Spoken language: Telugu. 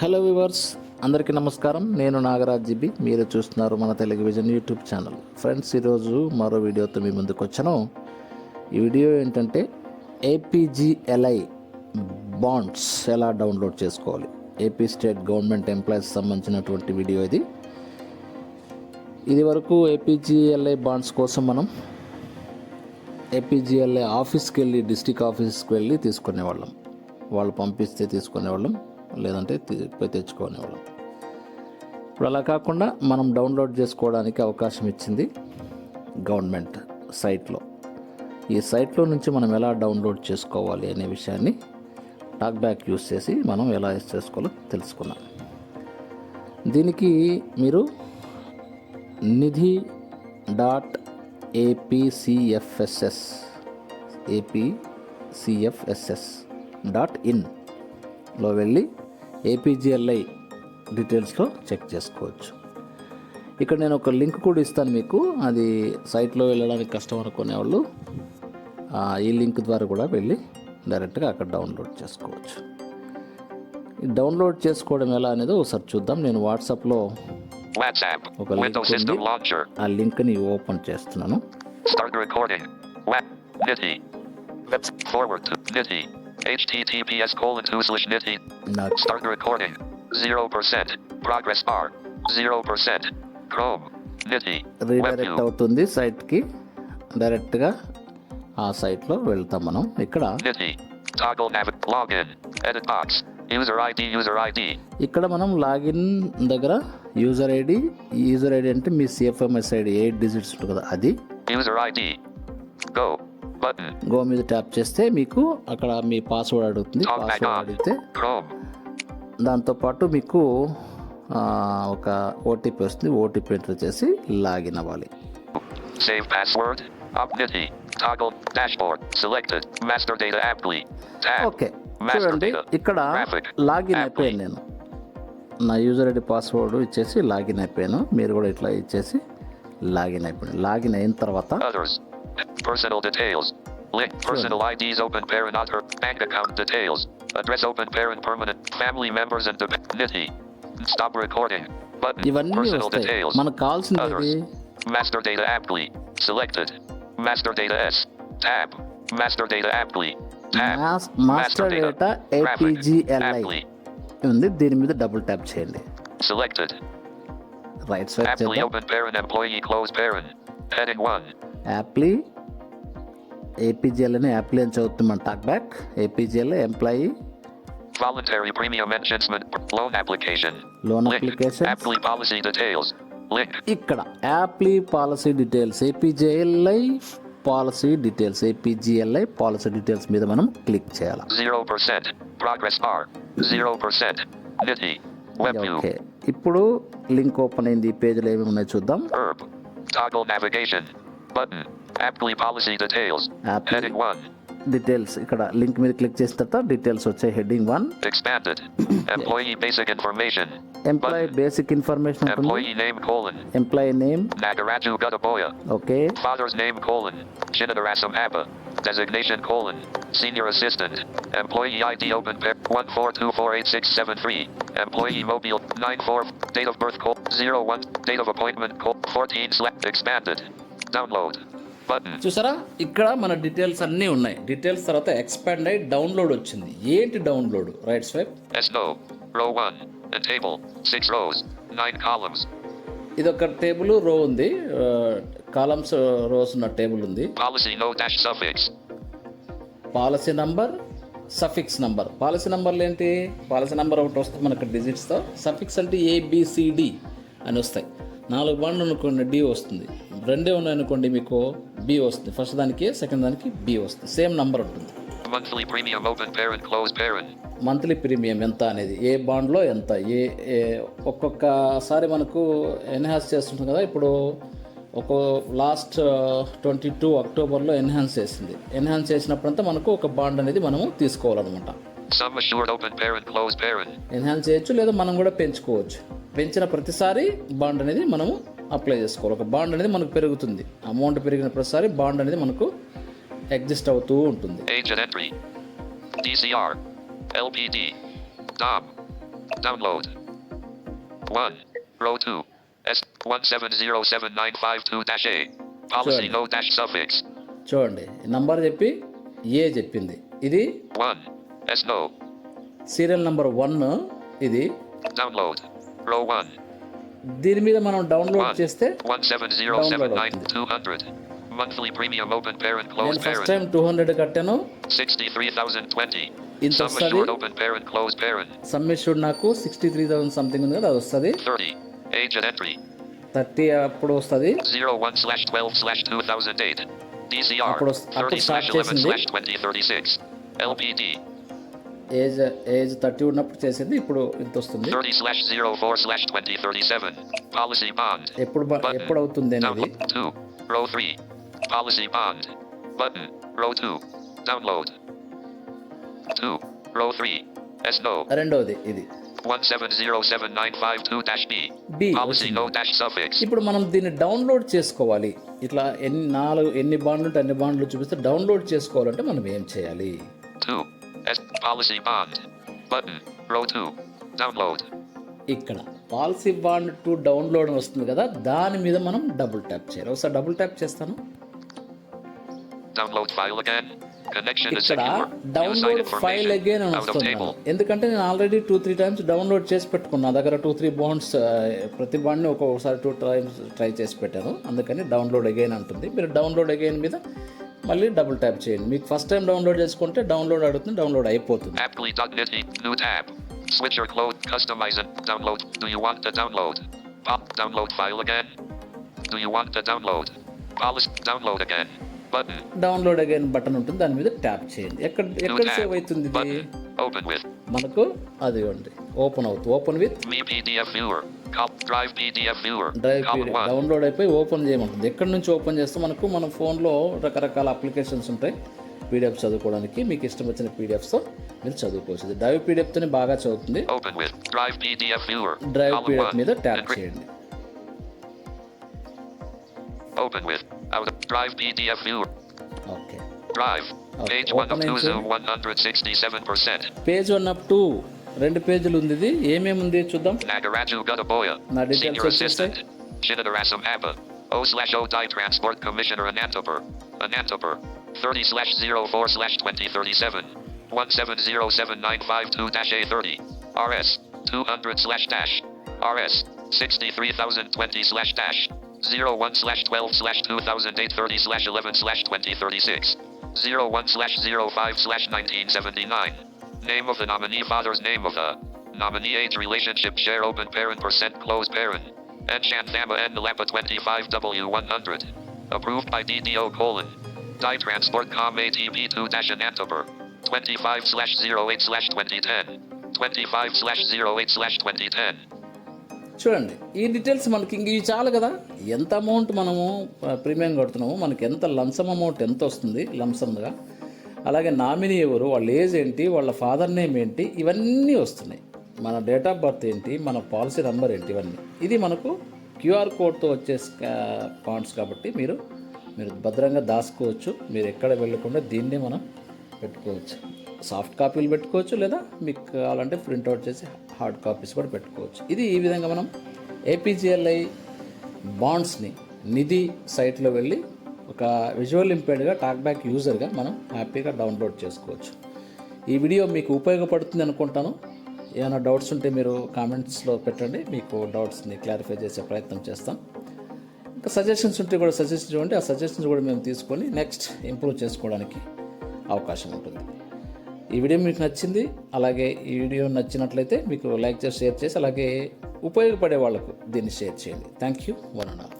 హలో వివర్స్ అందరికీ నమస్కారం. నేను నాగరాజ్ జిబి. మీరు చూస్తున్నారు మన టెలివిజన్ యూట్యూబ్ ఛానల్. ఫ్రెండ్స్ ఈరోజు మరో వీడియోతో మీ ముందుకు వచ్చాను. ఈ వీడియో ఏంటంటే ఏపీజీఎల్ఐ బాండ్స్ ఎలా డౌన్లోడ్ చేసుకోవాలి? ఏపీ స్టేట్ గవర్నమెంట్ ఎంప్లాయీస్ సంబంధించినటువంటి వీడియో ఇది. ఇది వరకు ఏపీజీఎల్ఐ బాండ్స్ కోసం మనం ఏపీజీఎల్ఐ ఆఫీస్కి వెళ్ళి డిస్టిక్ ఆఫీస్కి వెళ్ళి తీసుకునేవాళ్ళం. వాళ్ళు పంపిస్తే తీసుకునేవాళ్ళం. లేదంటే తీ- పోయి ఇప్పుడు అలా కాకుండా మనం డౌన్లోడ్ చేసుకోవడానికి అవకాశం ఇచ్చింది గవర్నమెంట్ సైట్లో. ఈ సైట్లో నుంచి మనం ఎలా డౌన్లోడ్ చేసుకోవాలి అనే విషయాన్ని టాక్ బ్యాక్ యూస్ చేసి మనం ఎలా చేసుకోవాలో తెలుసుకున్నాం దీనికి మీరు Nidhi dot APCFSS APCFSS dot in. ఇన్లో వెళ్ళి ఏపీజిఎల్ఐ డీటెయిల్స్లో చెక్ చేసుకోవచ్చు. ఇక్కడ నేను ఒక లింక్ కూడా ఇస్తాను మీకు. అది సైట్లో వెళ్ళడానికి కష్టం అనుకునే వాళ్ళు ఈ లింక్ ద్వారా కూడా వెళ్ళి డైరెక్ట్గా అక్కడ డౌన్లోడ్ చేసుకోవచ్చు. డౌన్లోడ్ చేసుకోవడం ఎలా అనేది ఒకసారి చూద్దాం. నేను వాట్సాప్లో. Launcher. ఆ లింక్ని ఓపెన్ చేస్తున్నాను. HTTPS colon two slash Nitty. నాకు Start recording. Zero percent. Progress bar. Zero percent. Chrome. Nitty. Redirect. అవుతుంది సైట్కి డైరెక్ట్గా ఆ సైట్లో వెళ్తాం మనం ఇక్కడ. ఇక్కడ మనం లాగిన్ దగ్గర యూజర్ ఐడి యూజర్ ఐడి అంటే మీ సిఎఫ్ఎంఎస్ ఐడి ఎయిట్ డిజిట్స్ ఉంటుంది కదా అది User ID. Go. గో మీద ట్యాప్ చేస్తే మీకు అక్కడ మీ పాస్వర్డ్ అడుగుతుంది పాస్వర్డ్. అడిగితే. దాంతోపాటు మీకు ఒక ఓటీపీ వస్తుంది ఓటీపీ ఎంటర్ చేసి లాగిన్ అవ్వాలి. Toggle. Dashboard. Selected. Master data apply. Tab. Okay చూడండి. ఇక్కడ. లాగిన్. అయిపోయాను నేను నా యూజర్ ఐడి పాస్వర్డ్ ఇచ్చేసి లాగిన్ అయిపోయాను మీరు కూడా ఇట్లా ఇచ్చేసి లాగిన్ అయిపోయాను లాగిన్ అయిన తర్వాత. Personal details. Link. Personal IDs open parent other. Bank account details. Address open parent permanent. Family members and dep- Nitty. Stop recording. Button. ఇవన్నీ Personal వస్తాయి details. మనకు కావాల్సింది Others. ఏది? Master data apply. Selected. Master data S. Tab. Master data apply. Tab. Mas- master data APGLI Apply. ఉంది దీని మీద డబుల్ ట్యాప్ చేయండి Selected. రైట్ స్వైప్ Apply చేద్దాం open parent employee close parent. Heading 1. apply APGL అని యాప్లీ అని చదువుతుంది మన talk back APGL employee Voluntary premium enhancement loan application. Link. Application Apply policy details. Link. ఇక్కడ apply policy details APJLI policy details APGLI policy details మీద మనం క్లిక్ చేయాలి. Progress bar. Zero percent. Nitty. WebView. Okay ఇప్పుడు లింక్ ఓపెన్ అయింది ఈ పేజ్లో ఏమేమి ఉన్నాయో చూద్దాం. Toggle navigation. Button. Apply policy details. Apply. Heading 1. Details ఇక్కడ లింక్ మీద క్లిక్ చేసిన తర్వాత డీటెయిల్స్ వచ్చాయి heading one Expanded. Employee basic information. Employee basic information ఉంటుంది Employee name colon. Employee name Nagaraju Gadaboya. Okay Father's name colon. Shinadarasam Abba. Designation colon. Senior assistant. Employee ID open pair 142486673. Employee mobile 94. Date of birth call 01. Date of appointment call 14 slash expanded. Download. Button. చూసారా ఇక్కడ మన డీటెయిల్స్ అన్నీ ఉన్నాయి డీటెయిల్స్ తర్వాత ఎక్స్పాండ్ అయ్యి డౌన్లోడ్ వచ్చింది ఏంటి download right swipe SNO. Row 1. A table. 6 rows. 9 columns. ఇది ఒక టేబుల్ రో ఉంది కాలమ్స్ రోస్ ఉన్న టేబుల్ ఉంది. Policy number suffix number policy నంబర్లు ఏంటి పాలసీ నంబర్ ఒకటి వస్తుంది మనకు డిజిట్స్తో సఫిక్స్ అంటే ఏబిసిడి అని వస్తాయి నాలుగు బండ్లు అనుకోండి డి వస్తుంది. రెండే ఉన్నాయనుకోండి మీకు బి వస్తుంది. ఫస్ట్ దానికి సెకండ్ దానికి బి వస్తుంది. సేమ్ నంబర్ ఉంటుంది. మంత్లీ ప్రీమియం ఎంత అనేది? ఏ బాండ్లో ఎంత? ఏ ఏ ఒక్కొక్కసారి మనకు ఎన్హాన్స్ చేస్తుంటాం కదా ఇప్పుడు ఒక లాస్ట్ ట్వంటీ టూ అక్టోబర్లో ఎన్హాన్స్ చేసింది. ఎన్హాన్స్ చేసినప్పుడంతా మనకు ఒక బాండ్ అనేది మనము తీసుకోవాలన్నమాట. ఎన్హాన్స్ చేయొచ్చు లేదా మనం కూడా పెంచుకోవచ్చు. పెంచిన ప్రతిసారి బాండ్ అనేది మనము అప్లై చేసుకోవాలి ఒక బాండ్ అనేది మనకు పెరుగుతుంది అమౌంట్ పెరిగిన ప్రతిసారి బాండ్ అనేది మనకు ఎగ్జిస్ట్ అవుతూ ఉంటుంది Agent entry. DCR. LPD. DOM. Download. 1. Row 2. S 1707952-A. Policy Sure. no dash suffix. చూడండి నంబర్ చెప్పి ఏ చెప్పింది ఇది 1. S no. Serial number one ఇది Download. Row 1. దీని మీద మనం డౌన్లోడ్ 1. చేస్తే 17079-200. Monthly premium open parent నేను close first parent. Time two hundred కట్టాను 63,020. In Sum the assured study- open parent close parent. సమ్మిష్యూడ్ నాకు సిక్స్టీ త్రీ థౌసండ్ సంథింగ్ ఉంది కదా అది వస్తుంది 30. Age and entry. థర్టీ అప్పుడు వస్తుంది 01 slash 12 slash 2008. DCR అప్పుడు వస్- 30 అప్పుడు slash start 11 చేసింది. slash 2036. LPD age age thirty ఉన్నప్పుడు చేసింది ఇప్పుడు ఇంత వస్తుంది 30 slash 04 slash 2037. Policy bond. ఎప్పుడు. ఎప్పుడు అవుతుంది అనేది Download 2. Row 3. Policy bond. Button. Row 2. Download. 2. Row 3. S no. రెండవది ఇది 1707952-B. B Policy వచ్చింది. no dash suffix. ఇప్పుడు మనం దీన్ని డౌన్లోడ్ చేసుకోవాలి ఇట్లా ఎన్ని నాలుగు ఎన్ని బాండ్లు ఉంటే అన్ని బాండ్లు చూపిస్తే డౌన్లోడ్ చేసుకోవాలంటే మనం ఏం చేయాలి 2. S policy bond. Button. Row 2. Download. ఇక్కడ పాలసీ బాండ్ టు డౌన్లోడ్ అని వస్తుంది కదా దాని మీద మనం డబుల్ ట్యాప్ చేయాలి ఒకసారి డబుల్ ట్యాప్ చేస్తాను again. Connection is ఇక్కడ డౌన్లోడ్ ఫైల్. అగైన్ అని వస్తుంది. ఎందుకంటే నేను already two three times download చేసి పెట్టుకున్నా దగ్గర టూ త్రీ బాండ్స్ ప్రతి బాండ్ని ఒక్కొక్కసారి టూ టైమ్స్ ట్రై చేసి పెట్టాను అందుకని డౌన్లోడ్ అగైన్ అంటుంది మీరు డౌన్లోడ్ అగైన్ మీద మళ్ళీ డబుల్ ట్యాప్ చేయండి. మీకు ఫస్ట్ టైం డౌన్లోడ్ చేసుకుంటే డౌన్లోడ్ అడుగుతుంది డౌన్లోడ్ అయిపోతుంది. డౌన్లోడ్ అగైన్ బటన్ ఉంటుంది దాని మీద ట్యాప్ చేయండి. ఎక్కడ ఎక్కడ సేవ్ అవుతుంది మనకు అది ఓపెన్ అవుతుంది. Open with drive Column PDF 1. డౌన్లోడ్ అయిపోయి ఓపెన్ చేయమంటుంది ఎక్కడి నుంచి ఓపెన్ చేస్తే మనకు మన ఫోన్లో రకరకాల అప్లికేషన్స్ ఉంటాయి పీడిఎఫ్ చదువుకోవడానికి మీకు ఇష్టం వచ్చిన పీడిఎఫ్స్తో మీరు చదువుకోవచ్చు ఇది డ్రైవ్ పీడిఎఫ్తోనే బాగా చదువుతుంది. Drive PDF 1. మీద ట్యాప్ చేయండి. Okay Drive. Okay, Page 1 of open 2 into- Zoom 167%. Page one up two రెండు పేజీలు ఉంది ఇది ఏమేమి ఉంది చూద్దాం Nagaraju Gadaboya. Na details Senior వచ్చేసి- Assistant. Shinnadarasam Abba. O slash O Die Transport Commissioner Anantapur. Anantapur. 30 slash 04 slash 2037. 1707952 A 30. RS. 200 slash dash. RS. 63020 slash dash. 01 slash 12 slash 2008 30 slash 11 slash 2036. 01 slash 05 slash 1979. Name of the nominee, father's name of the nominee, age, relationship, share, open parent, percent, close parent. Enchant Shanthama N. Lampa 25W100. Approved by DDO colon. Die Transport Com ATP 2 dash Anantapur. 25 slash 08 slash 2010. 25 slash 08 slash 2010. చూడండి ఈ డీటెయిల్స్ మనకి ఇంక ఇవి చాలు కదా ఎంత అమౌంట్ మనము ప్రీమియం కడుతున్నాము మనకి ఎంత లంసమ్ అమౌంట్ ఎంత వస్తుంది లంసమ్గా అలాగే నామినీ ఎవరు వాళ్ళ ఏజ్ ఏంటి వాళ్ళ ఫాదర్ నేమ్ ఏంటి ఇవన్నీ వస్తున్నాయి. మన డేట్ ఆఫ్ బర్త్ ఏంటి మన పాలసీ నెంబర్ ఏంటి ఇవన్నీ. ఇది మనకు క్యూఆర్ కోడ్తో వచ్చే పాయింట్స్ కాబట్టి మీరు మీరు భద్రంగా దాచుకోవచ్చు. మీరు ఎక్కడ వెళ్ళకుండా దీన్నే మనం పెట్టుకోవచ్చు. సాఫ్ట్ కాపీలు పెట్టుకోవచ్చు లేదా మీకు కావాలంటే ప్రింట్అవుట్ చేసి హార్డ్ కాపీస్ కూడా పెట్టుకోవచ్చు. ఇది ఈ విధంగా మనం ఏపీజీఎల్ఐ బాండ్స్ని నిధి సైట్లో వెళ్ళి ఒక విజువల్ ఇంపేర్డ్గా టాక్బ్యాక్ యూజర్గా మనం హ్యాపీగా డౌన్లోడ్ చేసుకోవచ్చు. ఈ వీడియో మీకు ఉపయోగపడుతుంది అనుకుంటాను. ఏమైనా డౌట్స్ ఉంటే మీరు కామెంట్స్లో పెట్టండి. మీకు డౌట్స్ని క్లారిఫై చేసే ప్రయత్నం చేస్తాం. ఇంకా సజెషన్స్ ఉంటే కూడా సజెషన్స్ ఇవ్వండి. ఆ సజెషన్స్ కూడా మేము తీసుకొని నెక్స్ట్ ఇంప్రూవ్ చేసుకోవడానికి అవకాశం ఉంటుంది. ఈ వీడియో మీకు నచ్చింది అలాగే ఈ వీడియో నచ్చినట్లయితే మీకు లైక్ చేసి షేర్ చేసి అలాగే ఉపయోగపడే వాళ్ళకు దీన్ని షేర్ చేయండి. Thank you one and all